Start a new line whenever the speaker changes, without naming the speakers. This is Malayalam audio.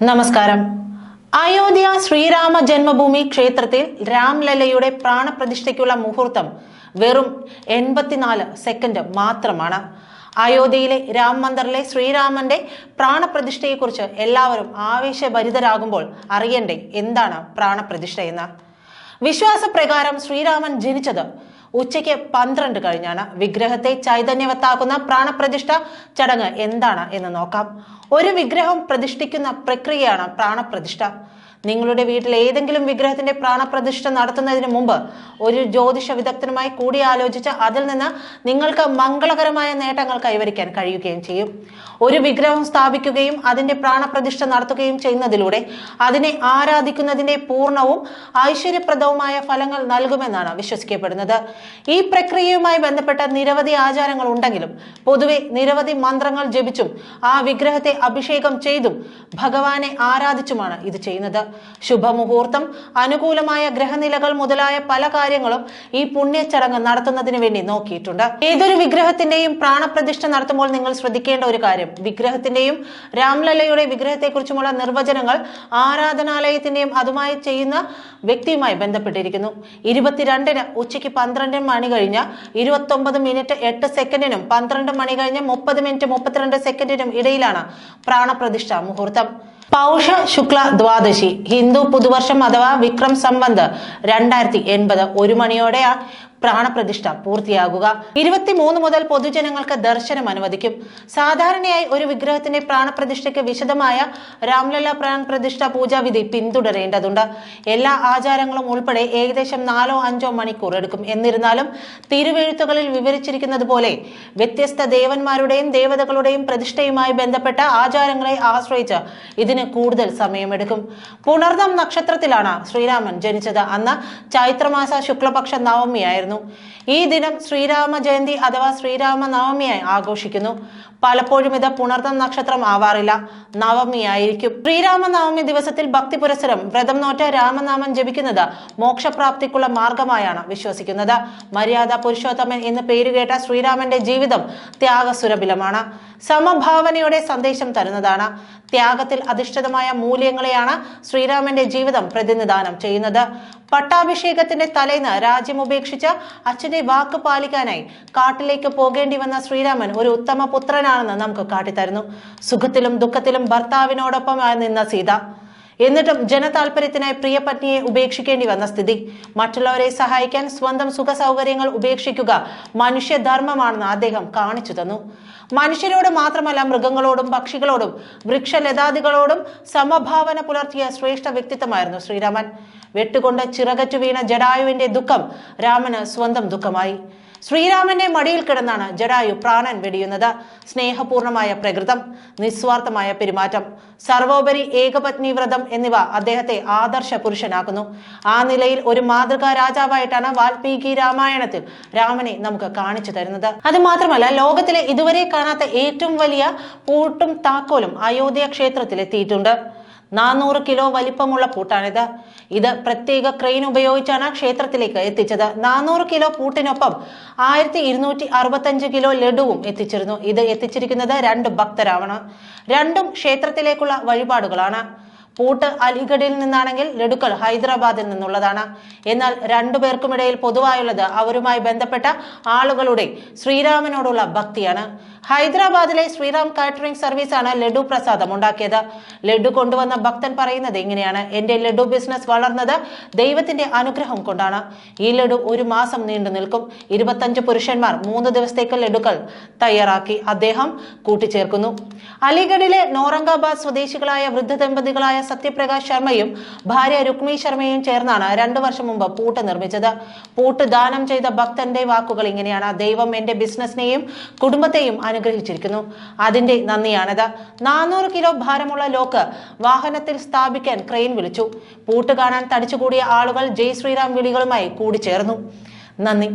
നമസ്കാരം. അയോധ്യ ശ്രീരാമ ജന്മഭൂമി ക്ഷേത്രത്തിൽ രാംലല്ലയുടെ പ്രാണപ്രതിഷ്ഠയ്ക്കുള്ള മുഹൂർത്തം വെറും എൺപത്തിനാല് സെക്കൻഡ് മാത്രമാണ്. അയോധ്യയിലെ രാം മന്ദറിലെ ശ്രീരാമന്റെ പ്രാണപ്രതിഷ്ഠയെക്കുറിച്ച് എല്ലാവരും ആവേശഭരിതരാകുമ്പോൾ അറിയണ്ടേ എന്താണ് പ്രാണപ്രതിഷ്ഠ എന്ന് വിശ്വാസപ്രകാരം ശ്രീരാമൻ ജനിച്ചത് ഉച്ചയ്ക്ക് പന്ത്രണ്ട് കഴിഞ്ഞാണ് വിഗ്രഹത്തെ ചൈതന്യവത്താക്കുന്ന പ്രാണപ്രതിഷ്ഠ ചടങ്ങ്. എന്താണ് എന്ന് നോക്കാം. ഒരു വിഗ്രഹം പ്രതിഷ്ഠിക്കുന്ന പ്രക്രിയയാണ് പ്രാണപ്രതിഷ്ഠ. നിങ്ങളുടെ വീട്ടിൽ ഏതെങ്കിലും വിഗ്രഹത്തിന്റെ പ്രാണപ്രതിഷ്ഠ നടത്തുന്നതിന് മുമ്പ് ഒരു ജ്യോതിഷ വിദഗ്ധനുമായി കൂടിയാലോചിച്ച് അതിൽ നിന്ന് നിങ്ങൾക്ക് മംഗളകരമായ നേട്ടങ്ങൾ കൈവരിക്കാൻ കഴിയുകയും ചെയ്യും. ഒരു വിഗ്രഹം സ്ഥാപിക്കുകയും അതിന്റെ പ്രാണപ്രതിഷ്ഠ നടത്തുകയും ചെയ്യുന്നതിലൂടെ അതിനെ ആരാധിക്കുന്നതിന്റെ പൂർണവും ഐശ്വര്യപ്രദവുമായ ഫലങ്ങൾ നൽകുമെന്നാണ് വിശ്വസിക്കപ്പെടുന്നത്. ഈ പ്രക്രിയയുമായി ബന്ധപ്പെട്ട നിരവധി ആചാരങ്ങൾ ഉണ്ടെങ്കിലും പൊതുവെ നിരവധി മന്ത്രങ്ങൾ ജപിച്ചും ആ വിഗ്രഹത്തെ അഭിഷേകം ചെയ്തും ഭഗവാനെ ആരാധിച്ചുമാണ് ഇത് ചെയ്യുന്നത്. ശുഭമുഹൂർത്തം. അനുകൂലമായ ഗ്രഹനിലകൾ മുതലായ പല കാര്യങ്ങളും ഈ പുണ്യച്ചടങ്ങ് നടത്തുന്നതിന് വേണ്ടി നോക്കിയിട്ടുണ്ട്. ഏതൊരു വിഗ്രഹത്തിന്റെയും പ്രാണപ്രതിഷ്ഠ നടത്തുമ്പോൾ നിങ്ങൾ ശ്രദ്ധിക്കേണ്ട ഒരു കാര്യം. വിഗ്രഹത്തിന്റെയും രാംലല്ലയുടെ വിഗ്രഹത്തെക്കുറിച്ചുമുള്ള നിർവചനങ്ങൾ ആരാധനാലയത്തിന്റെയും അതുമായി ചെയ്യുന്ന വ്യക്തിയുമായി ബന്ധപ്പെട്ടിരിക്കുന്നു. ഇരുപത്തിരണ്ടിന് ഉച്ചയ്ക്ക് പന്ത്രണ്ട് മണി കഴിഞ്ഞ് ഇരുപത്തൊമ്പത് മിനിറ്റ് എട്ട് സെക്കൻഡിനും പന്ത്രണ്ട് മണി കഴിഞ്ഞ് മുപ്പത് മിനിറ്റ് മുപ്പത്തിരണ്ട് സെക്കൻഡിനും ഇടയിലാണ് പ്രാണപ്രതിഷ്ഠ മുഹൂർത്തം. പൗഷ ശുക്ല ദ്വാദശി. ഹിന്ദു പുതുവർഷം അഥവാ വിക്രം സംബന്ധ് രണ്ടായിരത്തി എൺപത് ഒരു മണിയോടെ പ്രാണപ്രതിഷ്ഠ പൂർത്തിയാകുക. ഇരുപത്തിമൂന്ന് മുതൽ പൊതുജനങ്ങൾക്ക് ദർശനം അനുവദിക്കും. സാധാരണയായി ഒരു വിഗ്രഹത്തിന്റെ പ്രാണപ്രതിഷ്ഠയ്ക്ക് വിശദമായ രാംലല്ല പ്രാണപ്രതിഷ്ഠ പൂജാവിധി പിന്തുടരേണ്ടതുണ്ട്. എല്ലാ ആചാരങ്ങളും ഉൾപ്പെടെ ഏകദേശം നാലോ അഞ്ചോ മണിക്കൂർ എടുക്കും. എന്നിരുന്നാലും തിരുവെഴുത്തുകളിൽ വിവരിച്ചിരിക്കുന്നത് പോലെ വ്യത്യസ്ത ദേവന്മാരുടെയും ദേവതകളുടെയും പ്രതിഷ്ഠയുമായി ബന്ധപ്പെട്ട ആചാരങ്ങളെ ആശ്രയിച്ച് ഇതിന് കൂടുതൽ സമയമെടുക്കും. പുണർദം നക്ഷത്രത്തിലാണ് ശ്രീരാമൻ ജനിച്ചത്. അന്ന് ചൈത്രമാസ ശുക്ലപക്ഷ നവമിയായിരുന്നു. ഈ ദിനം ശ്രീരാമ ജയന്തി അഥവാ ശ്രീരാമ നവമിയായി ആഘോഷിക്കുന്നു. പലപ്പോഴും ഇത് പുണർദം നക്ഷത്രം ആവാറില്ല. നവമിയായിരിക്കും. ശ്രീരാമനവമി ദിവസത്തിൽ ഭക്തി പുരസരം വ്രതം നോറ്റ രാമനാമം ജപിക്കുന്നത് മോക്ഷപ്രാപ്തിക്കുള്ള മാർഗമായാണ് വിശ്വസിക്കുന്നത്. മര്യാദ പുരുഷോത്തമൻ എന്ന് പേരുകേട്ട ശ്രീരാമന്റെ ജീവിതം ത്യാഗസുരഭിലമാണ്. സമഭാവനയുടെ സന്ദേശം തരുന്നതാണ്. ത്യാഗത്തിൽ അധിഷ്ഠിതമായ മൂല്യങ്ങളെയാണ് ശ്രീരാമന്റെ ജീവിതം പ്രതിനിധാനം ചെയ്യുന്നത്. പട്ടാഭിഷേകത്തിന്റെ തലേന്ന് രാജ്യം ഉപേക്ഷിച്ച് അച്ഛന്റെ വാക്ക് പാലിക്കാനായി കാട്ടിലേക്ക് പോകേണ്ടി വന്ന ശ്രീരാമൻ ഒരു ഉത്തമ പുത്രനാണെന്ന് നമുക്ക് കാട്ടിത്തരുന്നു. സുഖത്തിലും ദുഃഖത്തിലും ഭർത്താവിനോടൊപ്പം നിന്ന സീത. എന്നിട്ടും ജനതാൽപര്യത്തിനായി പ്രിയപത്നിയെ ഉപേക്ഷിക്കേണ്ടി വന്ന സ്ഥിതി. മറ്റുള്ളവരെ സഹായിക്കാൻ സ്വന്തം സുഖ സൗകര്യങ്ങൾ ഉപേക്ഷിക്കുക മനുഷ്യധർമ്മമാണെന്ന് അദ്ദേഹം കാണിച്ചു തന്നു. മനുഷ്യരോട് മാത്രമല്ല മൃഗങ്ങളോടും പക്ഷികളോടും വൃക്ഷലതാദികളോടും സമഭാവന പുലർത്തിയ ശ്രേഷ്ഠ വ്യക്തിത്വമായിരുന്നു ശ്രീരാമൻ. വെട്ടുകൊണ്ട് ചിറകറ്റു വീണ ജഡായുവിന്റെ ദുഃഖം രാമന് സ്വന്തം ദുഃഖമായി. ശ്രീരാമന്റെ മടിയിൽ കിടന്നാണ് ജഡായു പ്രാണൻ വെടിയുന്നത്. സ്നേഹപൂർണമായ പ്രകൃതം നിസ്വാർത്ഥമായ പെരുമാറ്റം സർവോപരി ഏകപത്നി വ്രതം എന്നിവ അദ്ദേഹത്തെ ആദർശ പുരുഷനാക്കുന്നു. ആ നിലയിൽ ഒരു മാതൃകാ രാജാവായിട്ടാണ് വാൽമീകി രാമായണത്തിൽ രാമനെ നമുക്ക് കാണിച്ചു തരുന്നത്. അത് മാത്രമല്ല ലോകത്തിലെ ഇതുവരെ കാണാത്ത ഏറ്റവും വലിയ പൂട്ടും താക്കോലും അയോധ്യ ക്ഷേത്രത്തിൽ എത്തിയിട്ടുണ്ട്. നാനൂറ് കിലോ വലിപ്പമുള്ള പൂട്ടാണിത്. ഇത് പ്രത്യേക ക്രെയിൻ ഉപയോഗിച്ചാണ് ക്ഷേത്രത്തിലേക്ക് എത്തിച്ചത്. നാനൂറ് കിലോ പൂട്ടിനൊപ്പം ആയിരത്തി ഇരുന്നൂറ്റി അറുപത്തഞ്ച് കിലോ ലഡുവും എത്തിച്ചിരുന്നു. ഇത് എത്തിച്ചിരിക്കുന്നത് രണ്ട് ഭക്തരാവണം. രണ്ടും ക്ഷേത്രത്തിലേക്കുള്ള വഴിപാടുകളാണ്. പൂട്ട് അലിഗഡിൽ നിന്നാണെങ്കിൽ ലഡുക്കൾ ഹൈദരാബാദിൽ നിന്നുള്ളതാണ്. എന്നാൽ രണ്ടുപേർക്കുമിടയിൽ പൊതുവായുള്ളത് അവരുമായി ബന്ധപ്പെട്ട ആളുകളുടെ ശ്രീരാമനോടുള്ള ഭക്തിയാണ്. ഹൈദരാബാദിലെ ശ്രീറാം കാറ്ററിംഗ് സർവീസ് ആണ് ലഡു പ്രസാദം ഉണ്ടാക്കിയത്. ലഡു കൊണ്ടുവന്ന ഭക്തൻ പറയുന്നത് ഇങ്ങനെയാണ്. എന്റെ ലഡു ബിസിനസ് വളർന്നത് ദൈവത്തിന്റെ അനുഗ്രഹം കൊണ്ടാണ്. ഈ ലഡു ഒരു മാസം നീണ്ടു നിൽക്കും. ഇരുപത്തഞ്ച് പുരുഷന്മാർ മൂന്ന് ദിവസത്തേക്ക് ലഡുക്കൾ തയ്യാറാക്കി അദ്ദേഹം കൂട്ടിച്ചേർക്കുന്നു. അലിഗഡിലെ നോറംഗാബാദ് സ്വദേശികളായ വൃദ്ധ ദമ്പതികളായ സത്യപ്രകാശ് ശർമ്മയും ഭാര്യ രുക്മി ശർമ്മയും ചേർന്നാണ് രണ്ടു വർഷം മുമ്പ് പൂട്ട് നിർമ്മിച്ചത്. പൂട്ട് ദാനം ചെയ്ത ഭക്തന്റെ വാക്കുകൾ ഇങ്ങനെയാണ്. ദൈവം എന്റെ ബിസിനസിനെയും കുടുംബത്തെയും അനുഗ്രഹിച്ചിരിക്കുന്നു. അതിന്റെ നന്ദിയാണിത്. നാനൂറ് കിലോ ഭാരമുള്ള ലോക്ക് വാഹനത്തിൽ സ്ഥാപിക്കാൻ ക്രെയിൻ വിളിച്ചു. പൂട്ട് കാണാൻ തടിച്ചുകൂടിയ ആളുകൾ ജയ് ശ്രീറാം വിളികളുമായി കൂടിച്ചേർന്നു. നന്ദി.